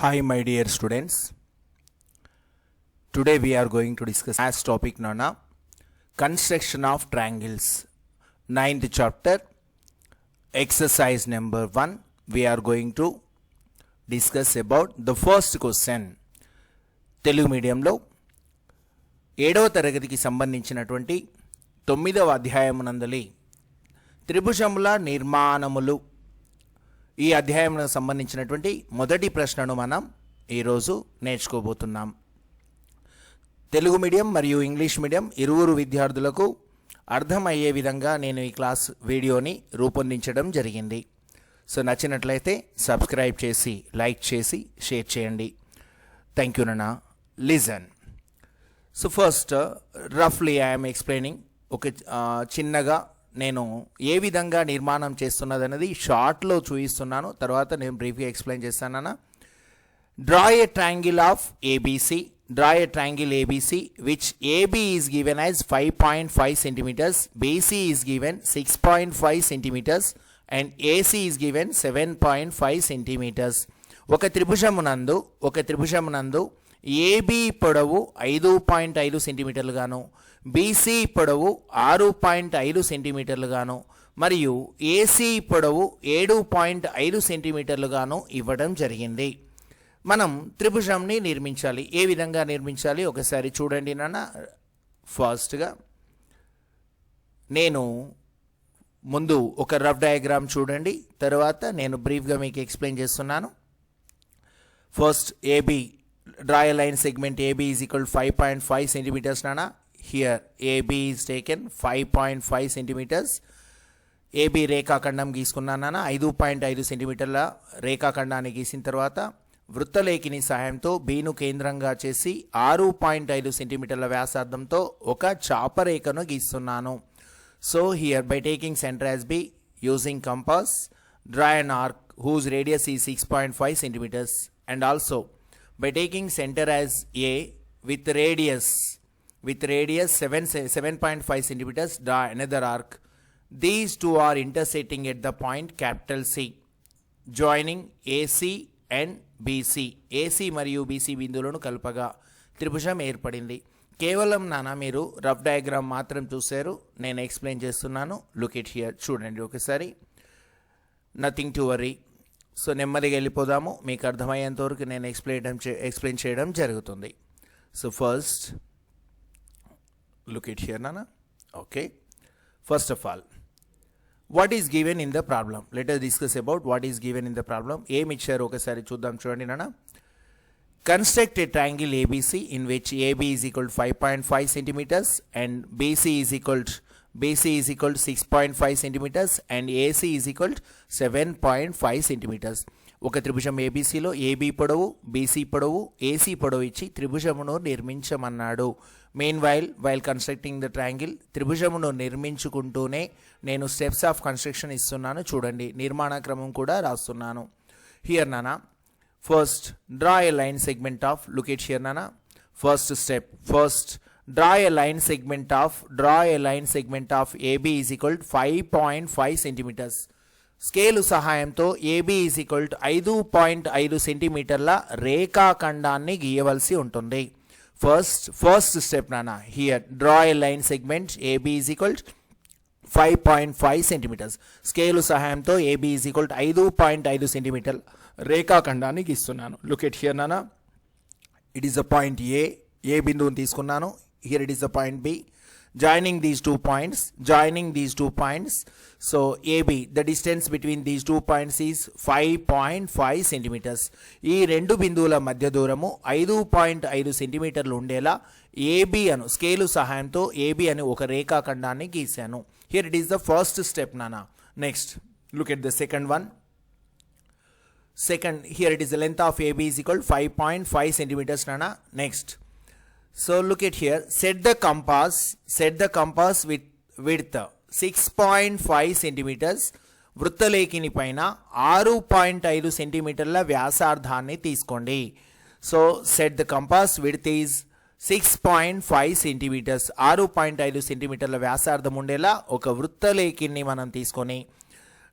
Hi, my dear students. Today we are going to discuss as topic Nana construction of triangles. Ninth chapter, exercise number one. We are going to discuss about the first question. Telugu మీడియంలో ఏడవ తరగతికి సంబంధించినటువంటి తొమ్మిదవ అధ్యాయమునందలి త్రిభుజముల నిర్మాణములు ఈ అధ్యాయంకు సంబంధించినటువంటి మొదటి ప్రశ్నను మనం ఈరోజు నేర్చుకోబోతున్నాం. తెలుగు మీడియం మరియు ఇంగ్లీష్ మీడియం ఇరువురు విద్యార్థులకు అర్థమయ్యే విధంగా నేను ఈ క్లాస్ వీడియోని రూపొందించడం జరిగింది. సో నచ్చినట్లయితే సబ్స్క్రైబ్ చేసి లైక్ చేసి షేర్ చేయండి. థ్యాంక్ యూ నన్నా. లిజన్. సో ఫస్ట్ రఫ్లీ ఐఎమ్ ఎక్స్ప్లెయినింగ్. ఒక చిన్నగా నేను ఏ విధంగా నిర్మాణం చేస్తున్నది అనేది షార్ట్లో చూపిస్తున్నాను తర్వాత నేను బ్రీఫ్గా explain చేస్తానన్నా draw a triangle of ABC draw a triangle ABC which AB is given as five point five centimeters BC is given six point five centimeters and AC is given seven point five centimeters ఒక త్రిభుజమునందు ఒక త్రిభుజమునందు AB పొడవు ఐదు point ఐదు సెంటీమీటర్లు గాను BC పొడవు ఆరు పాయింట్ ఐదు సెంటీమీటర్లుగాను మరియు ఏసీ పొడవు ఏడు పాయింట్ ఐదు సెంటీమీటర్లుగాను ఇవ్వడం జరిగింది. మనం త్రిభుజంని నిర్మించాలి. ఏ విధంగా నిర్మించాలి? ఒకసారి చూడండి నాన్న. ఫాస్ట్గా. నేను ముందు ఒక రఫ్ డయాగ్రామ్ చూడండి. తర్వాత నేను బ్రీఫ్గా మీకు ఎక్స్ప్లెయిన్ చేస్తున్నాను. First AB draw line segment AB is equal five point five centimeters నానా here AB is taken five point five centimeters AB రేఖాఖండం గీసుకున్నానన్నా ఐదు పాయింట్ ఐదు సెంటీమీటర్ల రేఖాఖండాన్ని గీసిన తర్వాత వృత్తలేఖిని సహాయంతో బీను కేంద్రంగా చేసి ఆరు పాయింట్ ఐదు సెంటీమీటర్ల వ్యాసార్థంతో ఒక చాపరేఖను గీస్తున్నాను. So here by taking centre as B using compass draw and arc whose radius ఈ six point five centimeters and also by taking centre as A with radius with radius 7 se- 7.5 centimeters draw another arc. These two are intersecting at the point capital C joining AC and BC AC మరియు BC బిందువులను కలపగా త్రిభుజం ఏర్పడింది. కేవలం నానా మీరు rough diagram మాత్రం చూశారు. నేను ఎక్స్ప్లెయిన్ చేస్తున్నాను. లుక్ ఇట్ హియర్ చూడండి ఒకసారి. నథింగ్ టు వరీ సో నెమ్మదిగా వెళ్ళిపోదాము. మీకు అర్థమయ్యేంత వరకు నేను ఎక్స్ప్లెయిన్ ఎక్స్ప్లెయిన్ చేయడం జరుగుతుంది. So first look at here Nana. Okay. First of all, what is given in the problem let us discuss about what is given in the problem ఏమి ఇచ్చారు ఒకసారి చూద్దాం చూడండి నాన్న construct a triangle ABC in which AB is equal five point five centimeters and BC is equal BC is equal six point five centimeters and AC is equal seven point five centimeters ఒక త్రిభుజం ఏబీసీలో AB పొడవు BC పొడవు AC పొడవు ఇచ్చి త్రిభుజమును నిర్మించమన్నాడు. Meanwhile while constructing the triangle త్రిభుజమును నిర్మించుకుంటూనే నేను steps of construction ఇస్తున్నాను. చూడండి నిర్మాణ క్రమం కూడా రాస్తున్నాను. హియర్ నానా first draw a line segment of look here నానా first step first draw draw line segment of draw draw line segment of of AB is equal to 5.5 centimeters. Scale సహాయంతో AB is equal ఐదు point ఐదు సెంటీమీటర్ల రేఖాఖండాన్ని గీయవలసి ఉంటుంది. First first step నానా here draw a line segment AB is equal five point five centimeters scale సహాయంతో AB is equal ఐదు పాయింట్ ఐదు సెంటీమీటర్ రేఖాఖండాన్ని గీస్తున్నాను లుక్ ఎట్ హియర్ నానా it is a point A A బిందువుని తీసుకున్నాను. Here it is a point B joining these two points joining these two points so AB, the distance between these two points is five point five centimeters ఈ రెండు బిందువుల మధ్య దూరము ఐదు point ఐదు సెంటీమీటర్లు ఉండేలా ఏబి అను స్కేలు సహాయంతో ఏబి అని ఒక రేఖాఖండాన్ని గీశాను. Here it is the first step నానా next look at the second one second here it is the length of AB is equal to 5.5 centimeters nana. Next so look at here. Set the compass set the compass with width 6.5 centimeters. వృత్తలేఖిని పైన ఆరు point ఐదు సెంటీమీటర్ల వ్యాసార్థాన్ని తీసుకోండి. So set the compass width is six point five centimeters ఆరు point ఐదు సెంటీమీటర్ల వ్యాసార్థం ఉండేలా ఒక వృత్తలేఖిని మనం తీసుకొని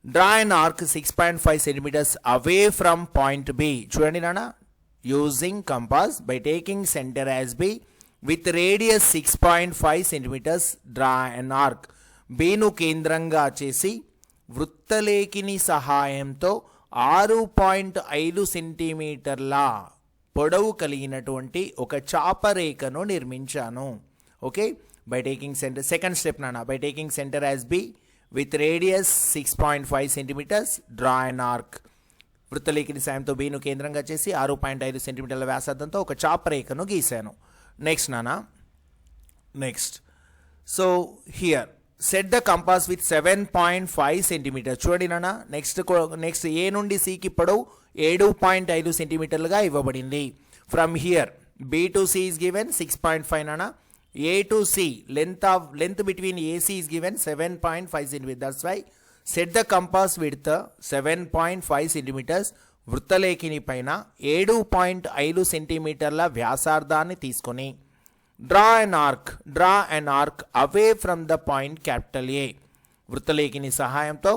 draw and arc six point five centimeters away from point B చూడండి నాన్న using compass by taking center as b with radius 6.5 centimeters draw an arc. బీను కేంద్రంగా చేసి వృత్తలేఖిని సహాయంతో ఆరు పాయింట్ ఐదు సెంటీమీటర్ల పొడవు కలిగినటువంటి ఒక చాపరేఖను నిర్మించాను. Okay by taking centre second step నాన్న by taking centre as B with radius six point five centimeters draw and arc వృత్తలేఖిని సాయంతో బీను కేంద్రంగా చేసి ఆరు పాయింట్ ఐదు సెంటీమీటర్ల వ్యాసార్థంతో ఒక చాపరేఖను గీశాను. నెక్స్ట్ నాన్న next so here set the compass with seven point five centimeter చూడండి నాన్న నెక్స్ట్ నెక్స్ట్ ఏ నుండి సికి పొడవు ఏడు పాయింట్ ఐదు సెంటీమీటర్లుగా ఇవ్వబడింది. From here B to C is given six point five నాన్న A to C length of length between AC is given seven point five centimeter that's why set the compass with seven point five centimeters వృత్తలేఖిని పైన ఏడు point ఐదు సెంటీమీటర్ల వ్యాసార్థాన్ని తీసుకొని draw an arc draw an arc away from the point capital A వృత్తలేఖిని సహాయంతో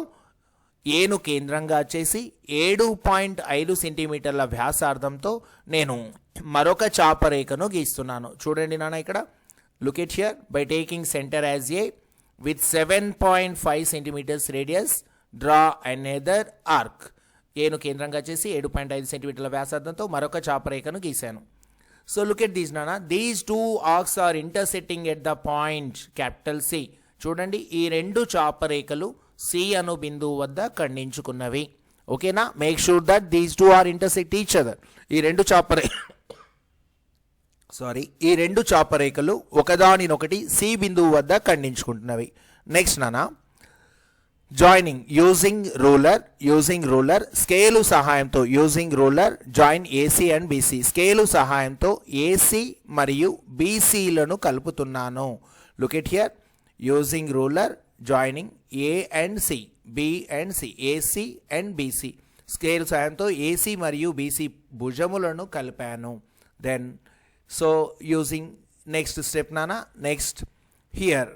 ఏను కేంద్రంగా చేసి ఏడు పాయింట్ ఐదు సెంటీమీటర్ల వ్యాసార్థంతో నేను మరొక చాపరేఖను గీస్తున్నాను. చూడండి నాన్న ఇక్కడ. Look at here by taking centre as A with seven point five centimeters radius draw another arc ఏను కేంద్రంగా చేసి ఏడు పాయింట్ ఐదు సెంటీమీటర్ల వ్యాసార్థంతో మరొక చాపరేఖను గీశాను. సో లుక్ ఎట్ దీస్ నానా these two arcs are intersecting at the point capital C చూడండి ఈ రెండు చాపరేఖలు సి అను బిందువు వద్ద ఖండించుకున్నవి. ఓకేనా make sure that these two are intersect each other ఈ రెండు చాపరే సారీ ఈ రెండు చాపరేఖలు ఒకదానినొకటి సి బిందువు వద్ద ఖండించుకుంటున్నవి. నెక్స్ట్ నానా. Joining using ruler using ruler scale సహాయంతో using ruler join AC and BC scale సహాయంతో ఏసీ మరియు బీసీలను కలుపుతున్నాను. Look at here using ruler joining A and C B and C AC and BC scale సహాయంతో AC మరియు BC భుజములను కలిపాను. Then so using next step నానా next here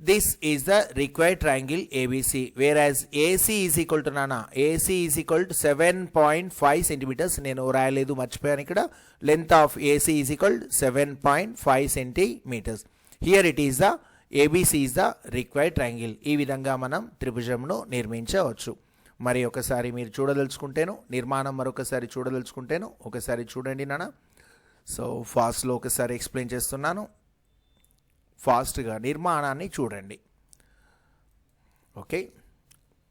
this is the required triangle ABC whereas AC is equal to nana AC is equal to 7.5 centimeters నేను రాయలేదు మర్చిపోయాను ఇక్కడ length of AC is equal to 7.5 centimeters here it is the ABC is the required triangle ఈ విధంగా మనం త్రిభుజంను నిర్మించవచ్చు మరి ఒకసారి మీరు చూడదలుచుకుంటేను నిర్మాణం మరొకసారి చూడదలుచుకుంటేను ఒకసారి చూడండి నాన్న సో ఫాస్ట్లో ఒకసారి ఎక్స్ప్లెయిన్ చేస్తున్నాను. ఫాస్ట్గా నిర్మాణాన్ని చూడండి. Okay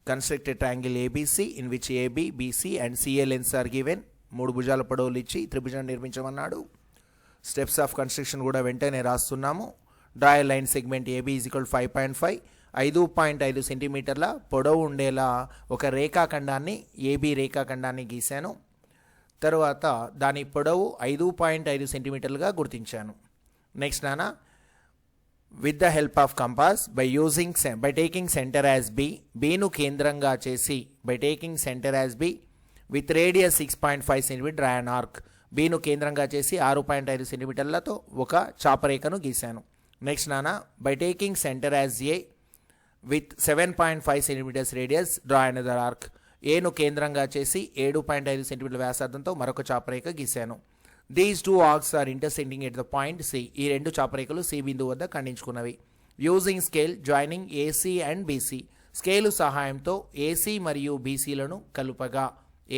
constructed angle ABC in which AB BC and CA lengths are given మూడు భుజాల పొడవులు ఇచ్చి త్రిభుజాన్ని నిర్మించమన్నాడు. స్టెప్స్ ఆఫ్ కన్స్ట్రక్షన్ కూడా వెంటనే రాస్తున్నాము. Draw a line segment AB is equal five point five ఐదు పాయింట్ ఐదు సెంటీమీటర్ల పొడవు ఉండేలా ఒక రేఖాఖండాన్ని ఏబీ రేఖాఖండాన్ని గీశాను. తరువాత దాని పొడవు ఐదు పాయింట్ ఐదు సెంటీమీటర్లుగా గుర్తించాను. నెక్స్ట్ నానా with the help of compass by using by taking centre as B బీను కేంద్రంగా చేసి by taking centre as B with radius six point five centimeter draw an arc బీను కేంద్రంగా చేసి ఆరు పాయింట్ ఐదు సెంటీమీటర్లతో ఒక చాపరేఖను గీశాను. నెక్స్ట్ నానా by taking centre as A with seven point five centimeters radius draw another arc ఏను కేంద్రంగా చేసి ఏడు పాయింట్ ఐదు సెంటీమీటర్ల వ్యాసార్థంతో మరొక చాపరేఖ గీశాను. These two arcs are intersecting at the point C ఈ రెండు చాపరేఖలు సి బిందువు వద్ద ఖండించుకున్నవి. Using scale joining AC and BC scale సహాయంతో ఏసీ మరియు బీసీలను కలుపగా.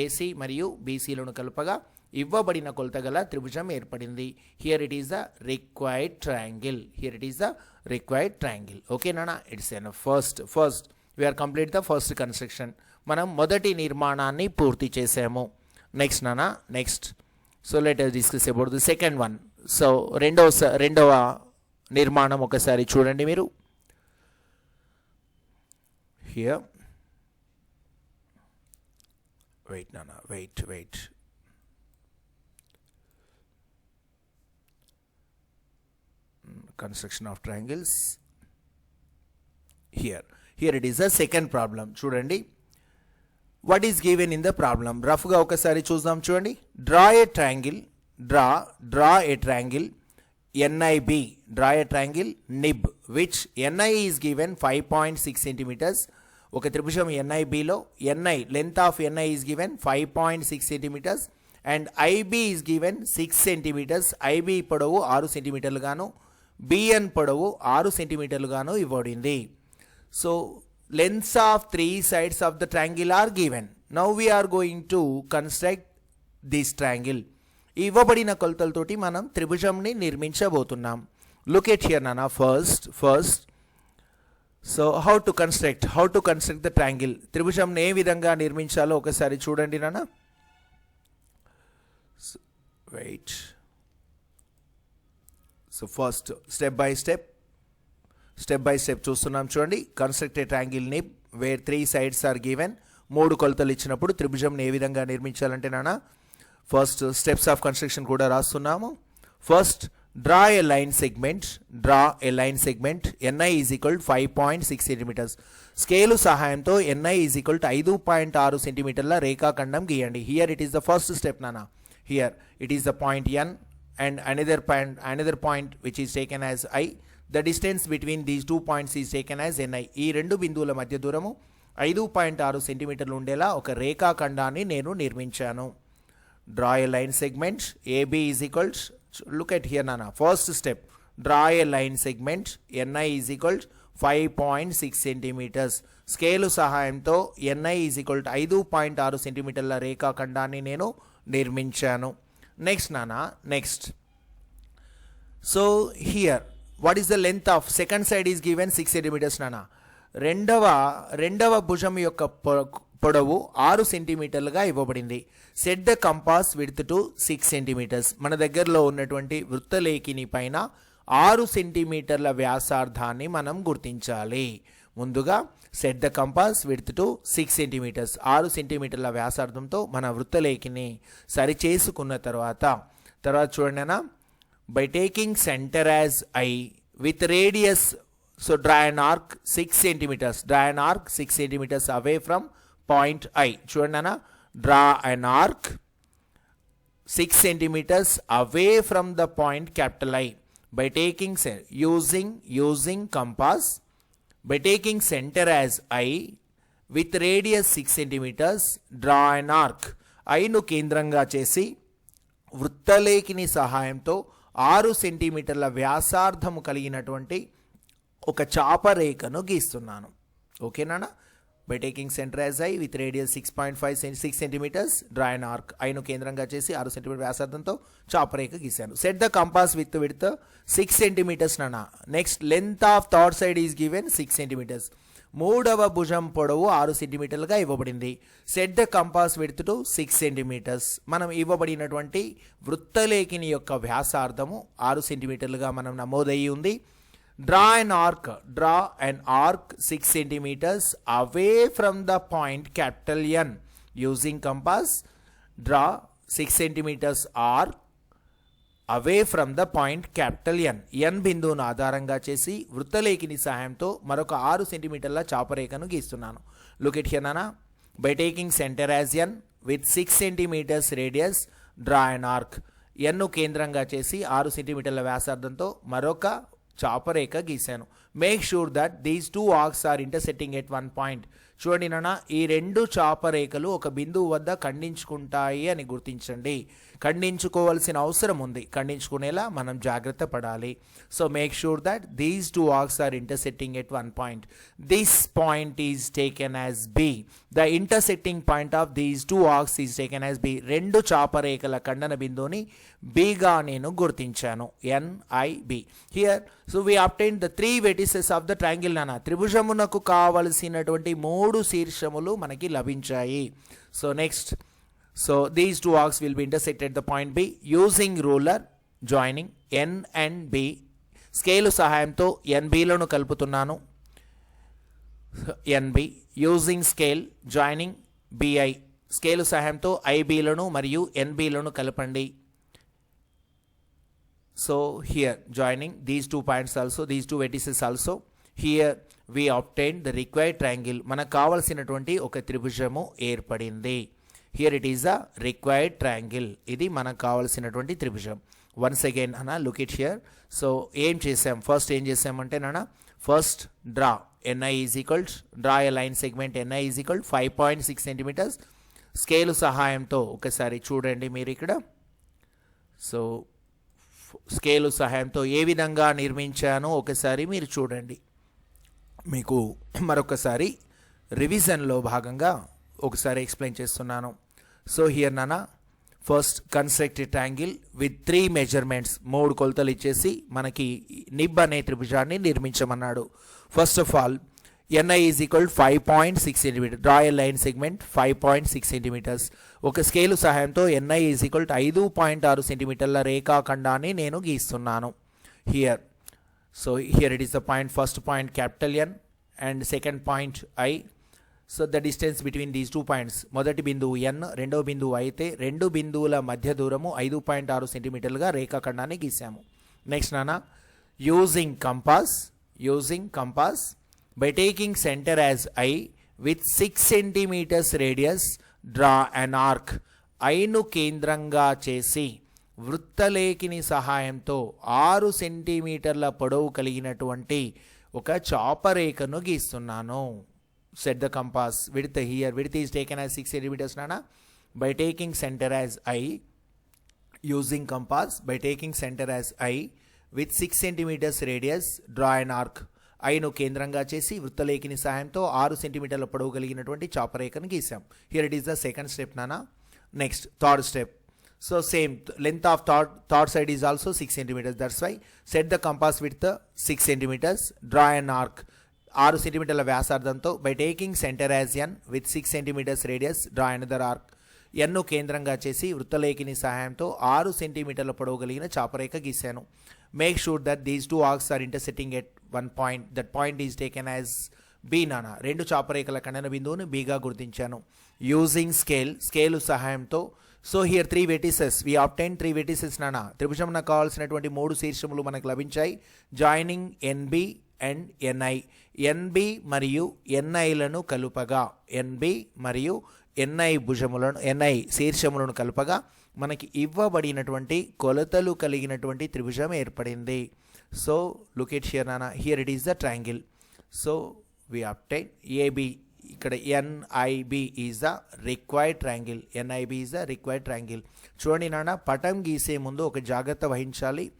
ఏసీ మరియు బీసీలను కలుపగా ఇవ్వబడిన కొలత గల త్రిభుజం ఏర్పడింది. Here it is the required triangle here it is the required triangle okay it's an first first we are complete the first construction మనం మొదటి నిర్మాణాన్ని పూర్తి చేసాము నెక్స్ట్ నానా next so let discuss about the second one so రెండవ స- రెండవ నిర్మాణం ఒకసారి చూడండి మీరు హియర్ వెయిట్ నానా wait wait construction of triangles here here it is the second problem చూడండి. What is given in the problem రఫ్గా ఒకసారి చూద్దాం చూడండి. Draw a triangle draw draw a triangle NIB draw a triangle NIB which NI is given five point six centimeters ఒక త్రిభుజం ఎన్ఐబిలో NI length of NI is given five point six centimeters and IB is given six centimeters IB పొడవు ఆరు సెంటీమీటర్లు గాను B N పొడవు ఆరు సెంటీమీటర్లు గాను So so lengths of three sides of triangle triangle are Now now are going to construct this triangle ఇవ్వబడిన కొలతలతోటి మనం త్రిభుజంని నిర్మించబోతున్నాం. లొకేట్ హియర్ నానా first first so how to construct how to construct the triangle త్రిభుజంని ఏ విధంగా నిర్మించాలో ఒకసారి చూడండి నాన్న wait so first step by step step by step చూస్తున్నాం. చూడండి constructed యాంగిల్ని where three sides are given మూడు కొలతలు ఇచ్చినప్పుడు త్రిభుజంని ఏ విధంగా నిర్మించాలంటే నాన్న ఫస్ట్ స్టెప్స్ ఆఫ్ కన్స్ట్రక్షన్ కూడా రాస్తున్నాము. First draw a line segment draw a line segment NI is equal five point six centimeters scale సహాయంతో ఎన్ఐ ఈజ్ ఈక్వల్ ఐదు పాయింట్ ఆరు సెంటీమీటర్ల రేఖాఖండం గీయండి. Here it is the first step నానా. Here it is the point N and another point another point which is taken as I the distance between these two points is taken as NI ఈ రెండు బిందువుల మధ్య దూరము ఐదు point ఆరు సెంటీమీటర్లు ఉండేలా ఒక రేఖాఖండాన్ని నేను నిర్మించాను. Draw a line segment AB is equals look at here నానా first step draw a line segment NI is equals five point six centimeters scale సహాయంతో ఎన్ఐ ఈజ్ ఈక్వల్ టు ఐదు పాయింట్ ఆరు సెంటీమీటర్ల రేఖాఖండాన్ని నేను నిర్మించాను. నెక్స్ట్ నానా next so here what is the length of second side is given six centimeters నానా రెండవ రెండవ భుజం యొక్క పొ- పొడవు ఆరు సెంటీమీటర్లుగా ఇవ్వబడింది. Set the compass width to six centimeters మన దగ్గరలో ఉన్నటువంటి వృత్తలేఖిని పైన ఆరు సెంటీమీటర్ల వ్యాసార్థాన్ని మనం గుర్తించాలి. ముందుగా set the compass width to six centimeters ఆరు సెంటీమీటర్ల వ్యాసార్థంతో మన వృత్తలేఖిని సరిచేసుకున్న తర్వాత తర్వాత చూడండి అన్న. By taking center as i with radius so draw an arc 6 centimeters draw an arc 6 centimeters away from point i చూడండి అన్న draw an arc 6 centimeters away from the point capital I by taking ce- using using compass by taking center as I with radius 6 centimeters draw an arc ఐను కేంద్రంగా చేసి వృత్తలేఖిని సహాయంతో ఆరు సెంటీమీటర్ల వ్యాసార్థము కలిగినటువంటి ఒక చాపరేఖను గీస్తున్నాను. ఓకేనా by taking centre as I with radius six point five six centimetres draw an arc ఐను కేంద్రంగా చేసి ఆరు సెంటీమీటర్ వ్యాసార్థంతో చాపరేఖ గీశాను. Set the compass with with six centimetres నానా next length of third side is given six centimetres మూడవ భుజం పొడవు ఆరు సెంటీమీటర్లుగా ఇవ్వబడింది. Set the compass width to six centimetres. మనం ఇవ్వబడినటువంటి వృత్తలేఖిని యొక్క వ్యాసార్థము ఆరు సెంటీమీటర్లుగా మనం నమోదయ్యి ఉంది. Draw and arc draw and arc six centimetres away from the point capital N using compass draw six centimetres arc away from the point capital N N బిందువును ఆధారంగా చేసి వృత్తలేఖిని సహాయంతో మరొక ఆరు సెంటీమీటర్ల చాపరేఖను గీస్తున్నాను. Look హియనానా by taking centre as N with six centimetres radius draw and arc ఎన్ను కేంద్రంగా చేసి ఆరు సెంటీమీటర్ల వ్యాసార్థంతో మరొక చాపరేఖ గీశాను. Make sure that these two arcs are intersecting at one point చూడండి నాన్న ఈ రెండు చాపరేఖలు ఒక బిందువు వద్ద ఖండించుకుంటాయి అని గుర్తించండి. ఖండించుకోవాల్సిన అవసరం ఉంది. ఖండించుకునేలా మనం జాగ్రత్త పడాలి. So make sure that these two arcs are intersecting at one point this point is taken as B the intersecting point of these two arcs is taken as B రెండు చాపరేఖల ఖండన బిందువుని బిగా నేను గుర్తించాను. NIB here so we obtain the three vertices of the triangle నానా త్రిభుజమునకు కావలసినటువంటి మూడు శీర్షములు మనకి లభించాయి. So next so these two will will be at the point B using ruler joining N and B. Scale సహాయంతో ఎన్బీలను కలుపుతున్నాను. NB using scale joining BI scale సహాయంతో ఐబీలను మరియు ఎన్బీలను కలపండి. So here joining these two points also these two vertices also here we obtain the required triangle మనకు కావలసినటువంటి ఒక త్రిభుజము ఏర్పడింది. Here it is a required triangle ఇది మనకు కావాల్సినటువంటి త్రిభుజం. వన్స్ అగైన్ అన్న లుక్ ఇట్ హియర్ సో ఏం చేసాం ఫస్ట్ ఏం చేసామంటే నాన్న first draw NI is draw a line segment NI is equal five point six centimetres scale సహాయంతో ఒకసారి చూడండి మీరు ఇక్కడ. సో స్కేలు సహాయంతో ఏ విధంగా నిర్మించానో ఒకసారి మీరు చూడండి. మీకు మరొకసారి రివిజన్లో భాగంగా ఒకసారి ఎక్స్ప్లెయిన్ చేస్తున్నాను. సో హియర్ నానా first constructed triangle with three measurements మూడు కొలతలు ఇచ్చేసి మనకి నిబ్ అనే త్రిభుజాన్ని నిర్మించమన్నాడు. First of all NI is equal five point six centimetre draw a line segment five point six centimetres ఒక స్కేలు సహాయంతో ఎన్ఐ ఈజ్ ఈక్వల్ ఐదు పాయింట్ ఆరు సెంటీమీటర్ల రేఖాఖండాన్ని నేను గీస్తున్నాను. Here so here it is the point first point capital N and second point I so the distance between these two points మొదటి బిందువు ఎన్ రెండవ బిందువు అయితే రెండు బిందువుల మధ్య దూరము ఐదు పాయింట్ ఆరు సెంటీమీటర్లుగా రేఖాఖండాన్ని గీసాము. నెక్స్ట్ నాన్న. Using compass using compass by taking centre as I with six centimetres radius draw an arc ఐను కేంద్రంగా చేసి వృత్తలేఖిని సహాయంతో ఆరు సెంటీమీటర్ల పొడవు కలిగినటువంటి ఒక చాపరేఖను గీస్తున్నాను. Set the compass width here width is taken as six centimetres నానా by taking centre as I using compass by taking centre as I with six centimetres radius draw and arc ఐను కేంద్రంగా చేసి వృత్తలేఖిని సహాయంతో ఆరు సెంటీమీటర్ల పొడవు కలిగినటువంటి చాపరేఖను గీసాం here it is the second step నానా next third step so same length of third third side is also six centimetres that's why set the compass with six centimetres draw and arc ఆరు సెంటీమీటర్ల వ్యాసార్థంతో by taking centre as N with six centimetres radius draw another arc ఎన్ను కేంద్రంగా చేసి వృత్తలేఖిని సహాయంతో ఆరు సెంటీమీటర్ల పొడవు కలిగిన చాపరేఖ గీశాను. Make sure that these two arcs are intersecting at one point that point is taken as B నానా రెండు చాపరేఖల ఖండన బిందువును బీగా గుర్తించాను. యూజింగ్ స్కేల్ స్కేలు సహాయంతో. So here three vertices we obtain three vertices నానా త్రిభుజమున నాకు కావాల్సినటువంటి మూడు శీర్షములు మనకు లభించాయి. Joining NB and NI NB మరియు ఎన్ఐలను కలుపగా. ఎన్బి మరియు ఎన్ఐ భుజములను ఎన్ఐ శీర్షములను కలుపగా మనకి ఇవ్వబడినటువంటి కొలతలు కలిగినటువంటి త్రిభుజం ఏర్పడింది. సో లుక్ షియర్ నానా here it is the triangle so we obtain AB ఇక్కడ NIB is the required triangle NIB is the required triangle చూడండి నాన్న పటం గీసే ముందు ఒక జాగ్రత్త వహించాలి.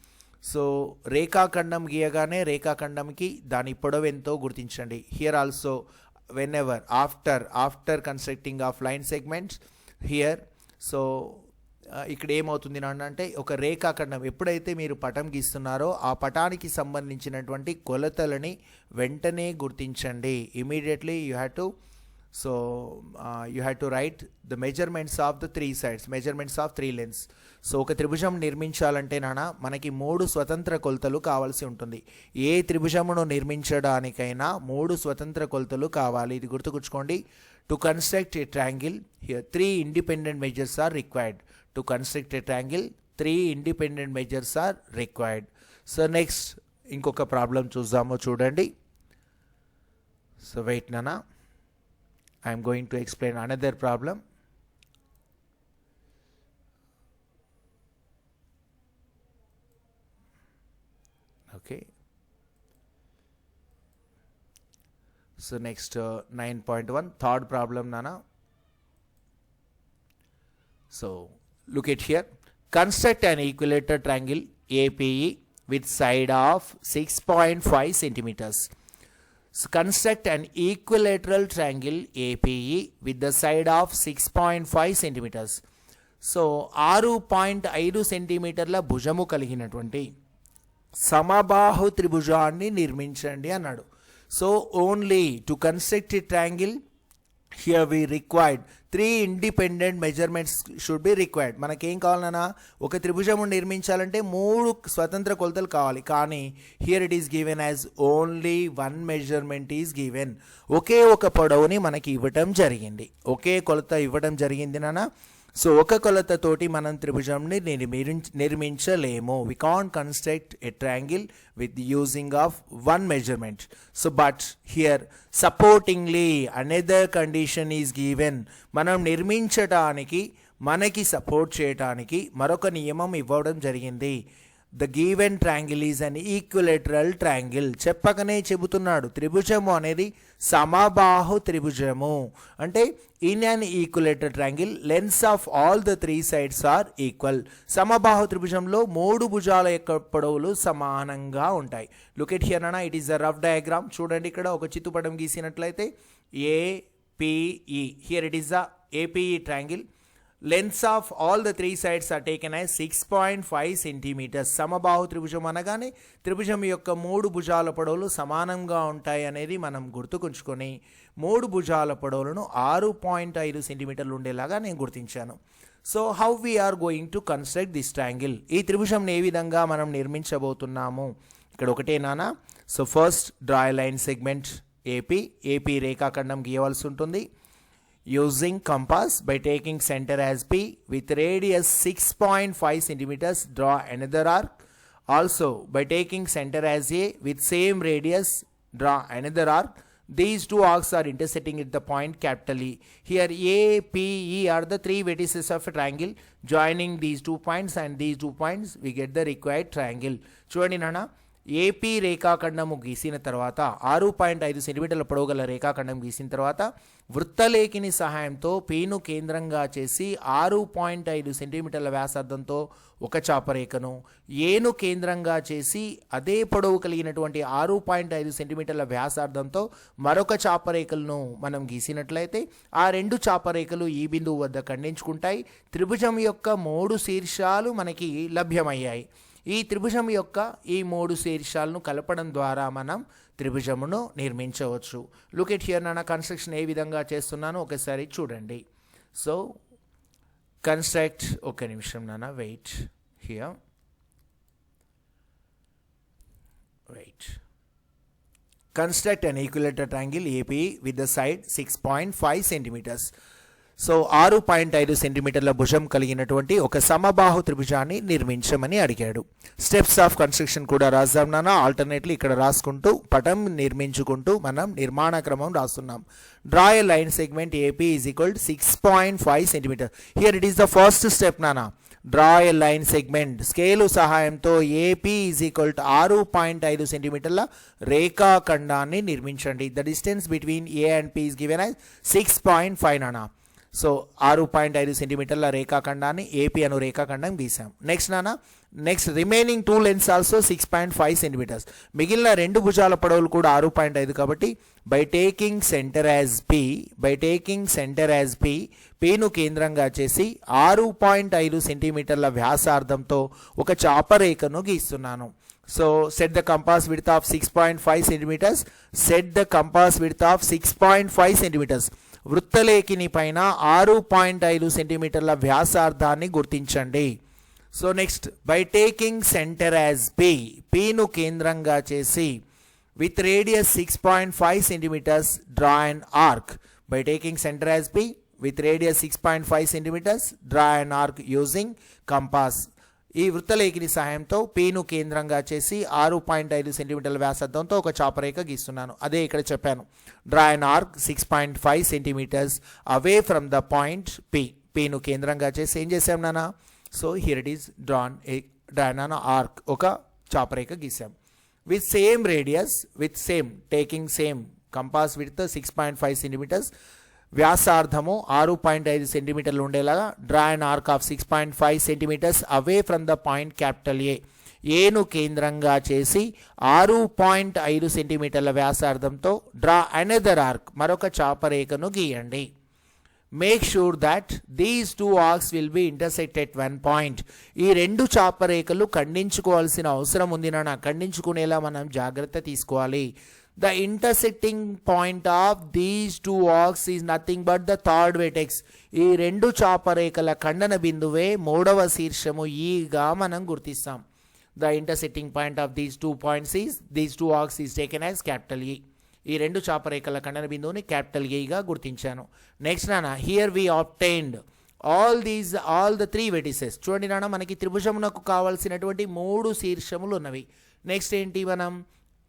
సో రేఖాఖండం గీయగానే రేఖాఖండంకి దాని పొడవు ఎంతో గుర్తించండి. Here also whenever after after constructing of line segments here so ఇక్కడ ఏమవుతుంది అంటే ఒక రేఖాఖండం ఎప్పుడైతే మీరు పటం గీస్తున్నారో ఆ పటానికి సంబంధించినటువంటి కొలతలని వెంటనే గుర్తించండి. Immediately you have to so you had to write the measurements of the three sides measurements of three lengths so ఒక త్రిభుజం నిర్మించాలంటే నాన్న మనకి మూడు స్వతంత్ర కొలతలు కావాల్సి ఉంటుంది. ఏ త్రిభుజమును నిర్మించడానికైనా మూడు స్వతంత్ర కొలతలు కావాలి. ఇది గుర్తుకుచ్చుకోండి. To construct a triangle here three independent measures are required to construct a triangle three independent measures are required so next ఇంకొక ప్రాబ్లం చూద్దామో చూడండి. సో వెయిట్ నానా I am going to explain another problem. Okay. So next uh, 9.1 third problem Nana. So look at here. Construct an equilateral triangle APE with side of 6.5 centimeters. Construct an equilateral triangle ape with the side of 6.5 centimeters. So ఆరు point ఐదు సెంటీమీటర్ల భుజము కలిగినటువంటి సమబాహు త్రిభుజాన్ని నిర్మించండి అన్నాడు. So only to construct a triangle here we required three independent measurements should be required మనకేం కావాలన్నా ఒక త్రిభుజము నిర్మించాలంటే మూడు స్వతంత్ర కొలతలు కావాలి. కానీ here it is given as only one measurement is given ఒకే ఒక పొడవుని మనకి ఇవ్వటం జరిగింది. ఒకే కొలత ఇవ్వటం జరిగింది నాన్న. సో ఒక కొలతతోటి మనం త్రిభుజంని నిర్మించ నిర్మించలేము. We can construct a triangle with using of one measurement so but here supportingly another condition is given మనం నిర్మించటానికి మనకి సపోర్ట్ చేయటానికి మరొక నియమం ఇవ్వడం జరిగింది. The given triangle is an equilateral triangle. చెప్పకనే చెబుతున్నాడు. త్రిభుజము అనేది సమబాహు త్రిభుజము. అంటే in an equilateral triangle lengths of all the three sides are equal. సమబాహు త్రిభుజంలో మూడు భుజాల యొక్క పొడవులు సమానంగా ఉంటాయి. లుకెట్ హియర్ అన్న it is the rough diagram చూడండి ఇక్కడ ఒక చిత్తుపటం గీసినట్లయితే APE here it is the APE triangle lengths of all the three sides are taken I six point five centimetres సమబాహు త్రిభుజం అనగానే త్రిభుజం యొక్క మూడు భుజాల పొడవులు సమానంగా ఉంటాయి అనేది మనం గుర్తుకుంచుకొని మూడు భుజాల పొడవులను ఆరు పాయింట్ ఐదు సెంటీమీటర్లు ఉండేలాగా నేను గుర్తించాను so how we are going to construct this triangle ఈ త్రిభుజంని ఏ విధంగా మనం నిర్మించబోతున్నాము? ఇక్కడ ఒకటే so first draw line segment AP AP రేఖాఖండం గీయవలసి ఉంటుంది. using compass by taking center as P with radius 6.5 centimeters draw another arc also by taking center as A with same radius draw another arc these two arcs are intersecting at the point capital E here A P E are the three vertices of a triangle joining these two points and these two points we get the required triangle చూడండి నాన్న AP రేఖాఖండము గీసిన తర్వాత ఆరు point ఐదు సెంటీమీటర్ల పొడవు గల రేఖాఖండం గీసిన తర్వాత వృత్తలేఖిని సహాయంతో పేను కేంద్రంగా చేసి ఆరు పాయింట్ ఐదు సెంటీమీటర్ల వ్యాసార్థంతో ఒక చాపరేఖను ఏను కేంద్రంగా చేసి అదే పొడవు కలిగినటువంటి ఆరు పాయింట్ ఐదు సెంటీమీటర్ల వ్యాసార్థంతో మరొక చాపరేఖలను మనం గీసినట్లయితే ఆ రెండు చాపరేఖలు ఈ బిందువు వద్ద ఖండించుకుంటాయి. త్రిభుజం యొక్క మూడు శీర్షాలు మనకి లభ్యమయ్యాయి. ఈ త్రిభుజం యొక్క ఈ మూడు శీర్షాలను కలపడం ద్వారా మనం త్రిభుజమును నిర్మించవచ్చు. లుక్ ఎట్ హియర్ నాన్న కన్స్ట్రక్షన్ ఏ విధంగా చేస్తున్నానో ఒకసారి చూడండి. సో కన్స్ట్రక్ట్ ఒక నిమిషం నాన్న wait here wait construct an equilateral triangle AP with the side six point five centimetres so ఆరు పాయింట్ ఐదు సెంటీమీటర్ల భుజం కలిగినటువంటి ఒక సమబాహు త్రిభుజాన్ని నిర్మించమని అడిగాడు. స్టెప్స్ ఆఫ్ కన్స్ట్రక్షన్ కూడా రాద్దాం నాన్న. ఆల్టర్నేట్లీ ఇక్కడ రాసుకుంటూ పటం నిర్మించుకుంటూ మనం నిర్మాణ క్రమం రాస్తున్నాం. Draw a line segment AP is equal six point five centimetre here it is the first step నానా draw a line segment scale సహాయంతో ఏపీ ఈజ్ ఈక్వల్ టు ఆరు పాయింట్ ఐదు సెంటీమీటర్ల రేఖాఖండాన్ని నిర్మించండి. The distance between A and P is given I six point five నానా so ఆరు point ఐదు సెంటీమీటర్ల రేఖాఖండాన్ని ఏపీ అను రేఖాఖండం గీసాం నెక్స్ట్ నాన్న next remaining two lengths also six point five centimetres మిగిలిన రెండు భుజాల పొడవులు కూడా ఆరు పాయింట్ ఐదు కాబట్టి by taking centre as P by taking centre as P పీను కేంద్రంగా చేసి ఆరు పాయింట్ ఐదు సెంటీమీటర్ల వ్యాసార్థంతో ఒక చాపరేఖను గీస్తున్నాను. So set the compass width of six point five centimetres set the compass width of six point five centimetres వృత్తలేఖిని పైన ఆరు పాయింట్ ఐదు సెంటీమీటర్ల వ్యాసార్థాన్ని గుర్తించండి. So next by taking centre as P పీను కేంద్రంగా చేసి with radius six point five centimetres draw and arc by taking centre as P with radius six point five centimetres draw and arc using compass ఈ వృత్తలేఖిని సహాయంతో పేను కేంద్రంగా చేసి ఆరు point ఐదు సెంటీమీటర్ల వ్యాసార్థంతో ఒక చాపరేఖ గీస్తున్నాను. అదే ఇక్కడ చెప్పాను. Draw and arc six point five centimetres away from the point P పేను కేంద్రంగా చేసి ఏం చేసాం నాన్న so here it is drawn a drawn an arc ఒక చాపరేఖ గీసాం with same radius with same taking same compass with six point five centimetres వ్యాసార్థము ఆరు point ఐదు సెంటీమీటర్లు ఉండేలాగా draw and arc of six point five centimetres away from the point capital A. ఏను కేంద్రంగా చేసి ఆరు పాయింట్ ఐదు సెంటీమీటర్ల వ్యాసార్థంతో డ్రా అనదర్ ఆర్క్ మరొక చాపరేఖను గీయండి. Make sure that these two arcs will be intersect at one point ఈ రెండు చాపరేఖలు ఖండించుకోవాల్సిన అవసరం ఉంది నాన్న. ఖండించుకునేలా మనం జాగ్రత్త తీసుకోవాలి. The intersecting point of these two arcs is nothing but the third vertex ఈ రెండు చాపరేఖల ఖండన బిందువే మూడవ శీర్షము ఈగా మనం గుర్తిస్తాం. The intersecting point of these two points is these two arcs is taken as capital E ఈ రెండు చాపరేఖల ఖండన బిందువుని క్యాపిటల్ ఏగా e గుర్తించాను. నెక్స్ట్ నాన్న here we obtained all these all the three vertices చూడండి నాన్న మనకి త్రిభుజమునకు కావాల్సినటువంటి మూడు శీర్షములు ఉన్నవి. నెక్స్ట్ ఏంటి మనం?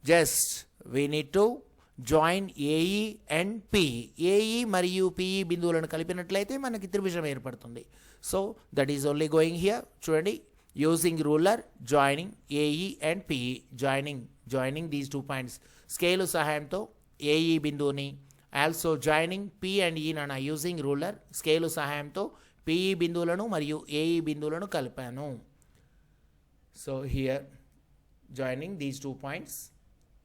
Just we need to join AE and PE AE మరియు పిఈ బిందువులను కలిపినట్లయితే మనకి త్రిభుజం ఏర్పడుతుంది. So that is only going here చూడండి. Using ruler joining AE and PE joining joining these two points scale సహాయంతో AE బిందువుని also joining P and E నన్న using ruler scale సహాయంతో పిఈ బిందువులను మరియు ఏఈ బిందువులను కలిపాను. So here joining these two points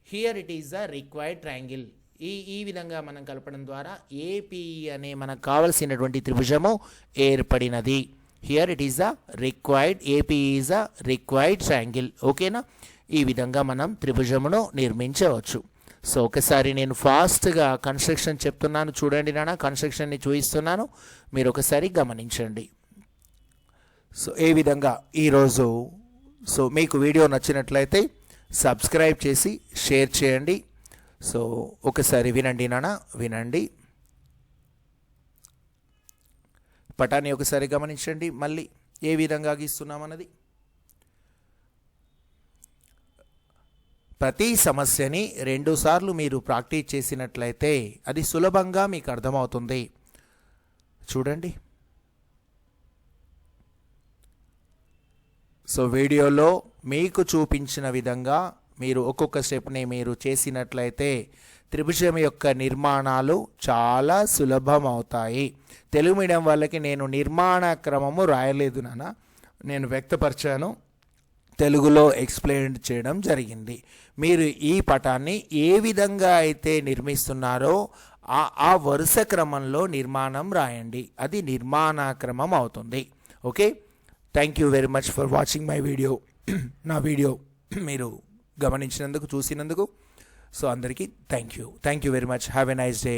here it is the required triangle ఈ ఈ విధంగా మనం కలపడం ద్వారా ఏపీఈ అనే మనకు కావలసినటువంటి త్రిభుజము ఏర్పడినది. Here it is the required APE is the required triangle ఓకేనా ఈ విధంగా మనం త్రిభుజమును నిర్మించవచ్చు. సో ఒకసారి నేను ఫాస్ట్గా కన్స్ట్రక్షన్ చెప్తున్నాను. చూడండి నాన్న కన్స్ట్రక్షన్ని చూపిస్తున్నాను మీరు ఒకసారి గమనించండి. సో ఏ విధంగా ఈరోజు సో మీకు వీడియో నచ్చినట్లయితే సబ్స్క్రైబ్ చేసి షేర్ చేయండి. సో ఒకసారి వినండి నాన్న వినండి. పటాన్ని ఒకసారి గమనించండి. మళ్ళీ ఏ విధంగా గీస్తున్నామన్నది ప్రతి సమస్యని రెండుసార్లు మీరు ప్రాక్టీస్ చేసినట్లయితే అది సులభంగా మీకు అర్థమవుతుంది. చూడండి. సో వీడియోలో మీకు చూపించిన విధంగా మీరు ఒక్కొక్క స్టెప్ని మీరు చేసినట్లయితే త్రిభుజం యొక్క నిర్మాణాలు చాలా సులభం అవుతాయి తెలుగు మీడియం వాళ్ళకి నేను నిర్మాణ క్రమము రాయలేదు నాన్న. నేను వ్యక్తపరిచాను. తెలుగులో ఎక్స్ప్లెయిన్ చేయడం జరిగింది. మీరు ఈ పటాన్ని ఏ విధంగా అయితే నిర్మిస్తున్నారో ఆ ఆ వరుస క్రమంలో నిర్మాణం రాయండి. అది నిర్మాణ క్రమం అవుతుంది. Okay? Thank you very much for watching my video నా వీడియో మీరు గమనించినందుకు చూసినందుకు. సో అందరికీ thank you thank you very much have a nice day